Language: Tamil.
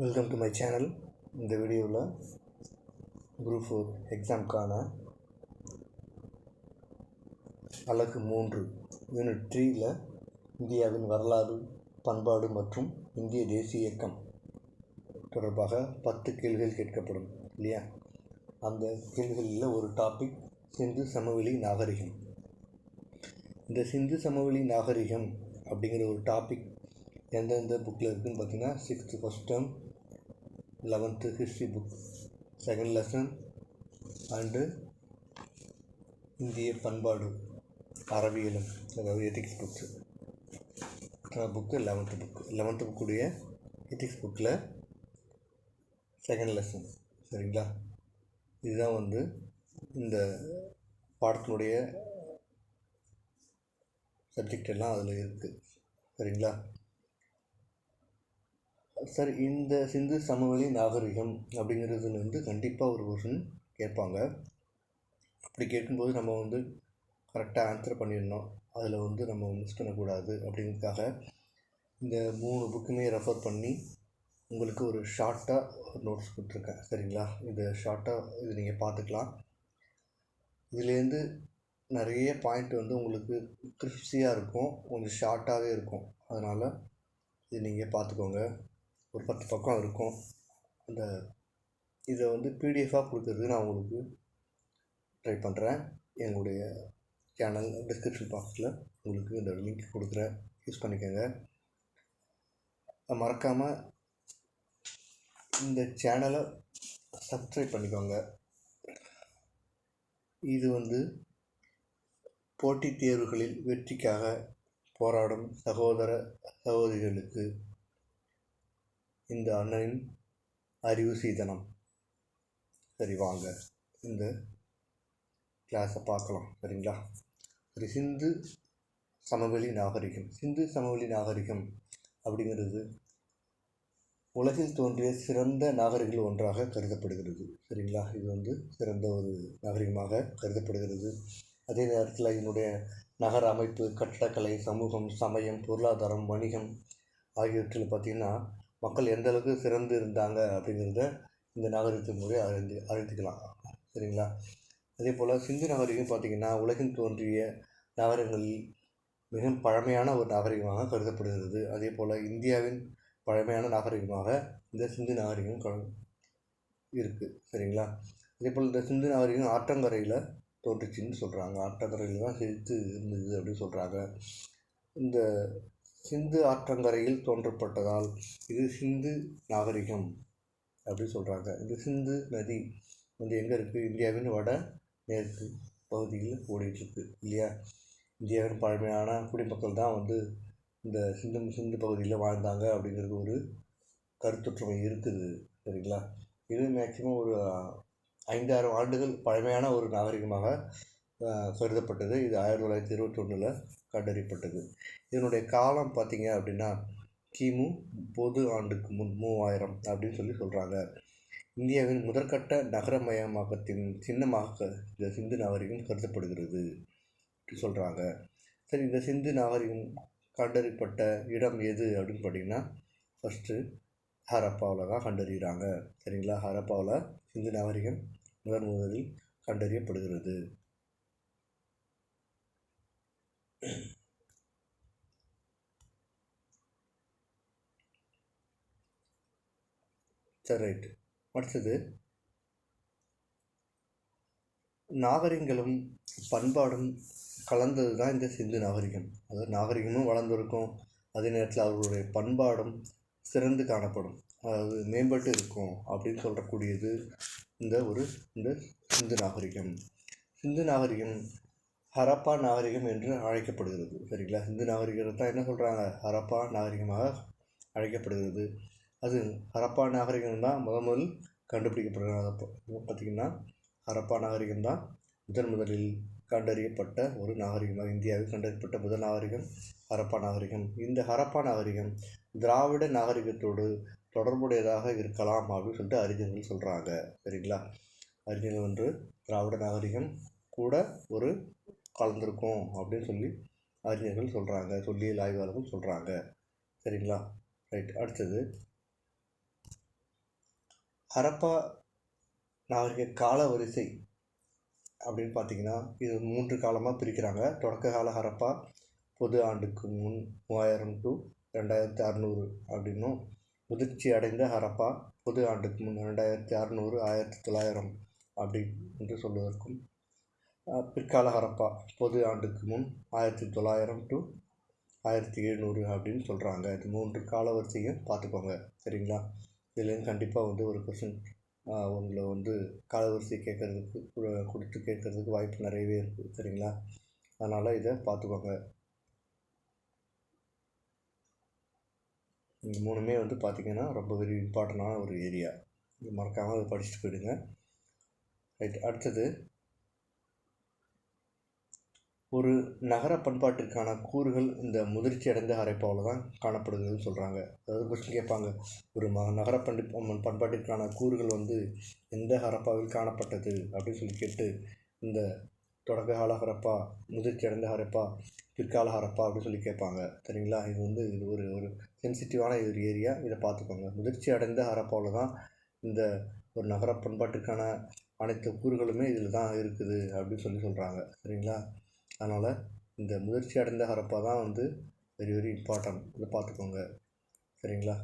வெல்கம் டு மை சேனல் இந்த வீடியோவில் குரூப் ஃபோர் எக்ஸாம்க்கான அலகு மூன்று. யூனிட் த்ரீயில் இந்தியாவின் வரலாறு பண்பாடு மற்றும் இந்திய தேசிய இயக்கம் தொடர்பாக பத்து கேள்விகள் கேட்கப்படும் இல்லையா? அந்த கேள்விகளில் ஒரு டாபிக் சிந்து சமவெளி நாகரிகம். இந்த சிந்து சமவெளி நாகரிகம் அப்படிங்கிற ஒரு டாபிக் எந்தெந்த புக்கில் இருக்குதுன்னு பார்த்தீங்கன்னா sixth first term eleventh history book second lesson and இந்திய பண்பாடு அறவியலும் அதாவது ethics books book eleventh book eleventh புக்குடைய ethics புக்கில் செகண்ட் லெசன் சரிங்களா? இதுதான் வந்து இந்த பாடத்தினுடைய சப்ஜெக்ட் எல்லாம் அதில் இருக்குது சரிங்களா? சார் இந்த சிந்து சமவெளி நாகரிகம் அப்படிங்கிறது வந்து கண்டிப்பாக ஒரு கொஷின் கேட்பாங்க. அப்படி கேட்கும்போது நம்ம வந்து கரெக்டாக ஆன்சர் பண்ணிடணும். அதில் வந்து நம்ம மிஸ் பண்ணக்கூடாது அப்படிங்கிறதுக்காக இந்த மூணு புக்குமே ரெஃபர் பண்ணி உங்களுக்கு ஒரு ஷார்ட்டாக ஒரு நோட்ஸ் கொடுத்துருக்கேன். சரிங்களா? இது ஷார்ட்டாக இது நீங்கள் பார்த்துக்கலாம். இதுலேருந்து நிறைய பாயிண்ட் வந்து உங்களுக்கு கிறிஸ்பியாக இருக்கும். கொஞ்சம் ஷார்ட்டாகவே இருக்கும். அதனால் இது நீங்கள் பார்த்துக்கோங்க. ஒரு பத்து பக்கம் இருக்கும். அந்த இதை வந்து பிடிஎஃபாக கொடுக்கறது நான் உங்களுக்கு ட்ரை பண்ணுறேன் எங்களுடைய சேனல் டிஸ்கிரிப்ஷன் பாக்ஸில் உங்களுக்கு இந்த லிங்க் கொடுக்குறேன். யூஸ் பண்ணிக்கோங்க. மறக்காமல் இந்த சேனலை சப்ஸ்கிரைப் பண்ணிக்கோங்க. இது வந்து போட்டித் தேர்வுகளில் வெற்றிக்காக போராடும் சகோதர சகோதரிகளுக்கு இந்த அண்ணனின் அறிவு சீதனம். சரி வாங்க. இந்த கிளாஸை பார்க்கலாம். சரிங்களா? ஒரு சிந்து சமவெளி நாகரிகம். சிந்து சமவெளி நாகரிகம் அப்படிங்கிறது உலகில் தோன்றிய சிறந்த நாகரிகங்கள் ஒன்றாக கருதப்படுகிறது. சரிங்களா? இது வந்து சிறந்த ஒரு நாகரிகமாக கருதப்படுகிறது. அதே நேரத்தில் இதனுடைய நகர அமைப்பு கட்டடக்கலை சமூகம் சமயம் பொருளாதாரம் வணிகம் ஆகியவற்றில் பார்த்திங்கன்னா மக்கள் எந்த அளவுக்கு சிறந்து இருந்தாங்க அப்படிங்கிறத இந்த நாகரிகத்தின் மூலம் அறிந்து அறிந்துக்கலாம். சரிங்களா? அதே போல் சிந்து நாகரிகம் பார்த்திங்கன்னா உலகில் தோன்றிய நாகரிகங்களில் மிக பழமையான ஒரு நாகரிகமாக கருதப்படுகிறது. அதே போல் இந்தியாவின் பழமையான நாகரிகமாக இந்த சிந்து நாகரிகம் க இருக்குது சரிங்களா? அதே போல் இந்த சிந்து நாகரிகம் ஆற்றங்கரையில் தோன்றுச்சின்னு சொல்கிறாங்க ஆற்றங்கரையில் தான் செழித்து இருந்தது அப்படின்னு சொல்கிறாங்க இந்த சிந்து ஆற்றங்கரையில் தோன்றப்பட்டதால் இது சிந்து நாகரிகம் அப்படின்னு சொல்கிறாங்க இது சிந்து நதி வந்து எங்கே இருக்குது இந்தியாவின் வட மேற்கு பகுதியில் ஓடிட்டுருக்கு இல்லையா? இந்தியாவின் பழமையான குடிமக்கள் தான் வந்து இந்த சிந்து சிந்து பகுதியில் வாழ்ந்தாங்க அப்படிங்கிறது ஒரு கருத்தொற்றுமை இருக்குது சரிங்களா? இது மேக்சிமம் ஒரு ஐந்தாயிரம் ஆண்டுகள் பழமையான ஒரு நாகரிகமாக கருதப்பட்டது. இது ஆயிரத்தி தொள்ளாயிரத்தி இருபத்தொன்னில் கண்டறியப்பட்டது. இதனுடைய காலம் பார்த்திங்க அப்படின்னா கிமு பொது ஆண்டுக்கு முன் மூவாயிரம் அப்படின்னு சொல்லி சொல்கிறாங்க இந்தியாவின் முதற்கட்ட நகரமயமாக்கத்தின் சின்னமாக இந்த சிந்து நாகரிகம் கருதப்படுகிறது சொல்கிறாங்க சரி இந்த சிந்து நாகரிகம் கண்டறியப்பட்ட இடம் எது அப்படின்னு பார்த்தீங்கன்னா ஃபஸ்ட்டு ஹரப்பாவில் தான் கண்டறிகிறாங்க. சரிங்களா? ஹரப்பாவில் சிந்து நாகரிகம் முதன் முதலில் கண்டறியப்படுகிறது. சரி ரைட்டு அடுத்தது நாகரிகங்களும் பண்பாடும் கலந்தது தான் இந்த சிந்து நாகரிகம். அதாவது நாகரிகமும் வளர்ந்துருக்கும் அதே நேரத்தில் அவர்களுடைய பண்பாடும் சிறந்து காணப்படும். அதாவது மேம்பட்டு இருக்கும் அப்படின்னு சொல்லக்கூடியது இந்த ஒரு இந்த சிந்து நாகரிகம். சிந்து நாகரிகம் ஹரப்பா நாகரிகம் என்று அழைக்கப்படுகிறது. சரிங்களா? இந்து நாகரிகத்தை தான் என்ன சொல்கிறாங்க ஹரப்பா நாகரிகமாக அழைக்கப்படுகிறது. அது ஹரப்பா நாகரிகம் தான் முத முதல் கண்டுபிடிக்கப்படுகிறாங்க பார்த்திங்கன்னா ஹரப்பா நாகரிகம் தான் முதன் முதலில் கண்டறியப்பட்ட ஒரு நாகரிகமாக இந்தியாவில் கண்டறியப்பட்ட முதல் நாகரிகம் ஹரப்பா நாகரிகம். இந்த ஹரப்பா நாகரிகம் திராவிட நாகரிகத்தோடு தொடர்புடையதாக இருக்கலாம் அப்படின்னு சொல்லிட்டு அறிஞர்கள் சொல்கிறாங்க சரிங்களா? அறிஞர்கள் வந்து திராவிட நாகரிகம் கூட ஒரு கலந்துருக்கும் அப்படின்னு சொல்லி அறிஞர்கள் சொல்கிறாங்க சொல்லியல் ஆய்வாளர்கள் சொல்கிறாங்க சரிங்களா? ரைட் அடுத்தது ஹரப்பா நாகரிக கால வரிசை அப்படின்னு பார்த்தீங்கன்னா இது மூன்று காலமாக பிரிக்கிறாங்க. தொடக்க கால ஹரப்பா பொது ஆண்டுக்கு முன் மூவாயிரம் டு ரெண்டாயிரத்தி அறநூறு அப்படின்னும் முதிர்ச்சி அடைந்த ஹரப்பா பொது ஆண்டுக்கு முன் ரெண்டாயிரத்தி அறநூறு ஆயிரத்தி தொள்ளாயிரம் அப்படி என்று சொல்வதற்கும் பிற்கால ஹரப்பா பொது ஆண்டுக்கு முன் ஆயிரத்தி தொள்ளாயிரம் டு ஆயிரத்தி எழுநூறு அப்படின்னு சொல்கிறாங்க இது மூன்று கால வரிசையும் பார்த்துக்கோங்க. சரிங்களா? இதுலேருந்து கண்டிப்பாக வந்து ஒரு கொஷின் உங்களை வந்து காலவரிசை கேட்கறதுக்கு கொடுத்து கேட்குறதுக்கு வாய்ப்பு நிறையவே இருக்குது சரிங்களா? அதனால் இதை பார்த்துக்கோங்க. இந்த மூணுமே வந்து பார்த்திங்கன்னா ரொம்ப வெரி இம்பார்ட்டண்டான ஒரு ஏரியா இது மறக்காமல் அதை படிச்சுட்டு போயிடுங்க. ரைட் அடுத்தது ஒரு நகர பண்பாட்டிற்கான கூறுகள் இந்த முதிர்ச்சி அடைந்த அரைப்பாவில் தான் காணப்படுகிறதுன்னு சொல்கிறாங்க அதாவது கொஸ்டின் கேட்பாங்க. ஒரு ம நகர பண்டி பண்பாட்டிற்கான கூறுகள் வந்து எந்த ஹரப்பாவில் காணப்பட்டது அப்படின்னு சொல்லி கேட்டு இந்த தொடக்க கால ஹரப்பா முதிர்ச்சி அடைந்த ஹரப்பா பிற்கால ஹரப்பா அப்படின்னு சொல்லி கேட்பாங்க. சரிங்களா? இது வந்து இது ஒரு ஒரு சென்சிட்டிவான ஒரு ஏரியா இதை பார்த்துக்கோங்க. முதிர்ச்சி அடைந்த ஹரப்பாவில் தான் இந்த ஒரு நகர பண்பாட்டுக்கான அனைத்து கூறுகளுமே இதில் தான் இருக்குது அப்படின்னு சொல்லி சொல்கிறாங்க சரிங்களா? அதனால் இந்த முதிர்ச்சி அடைந்த ஹரப்பா தான் வந்து வெரி வெரி இம்பார்ட்டன்ட் இதை பார்த்துக்கோங்க. சரிங்களா?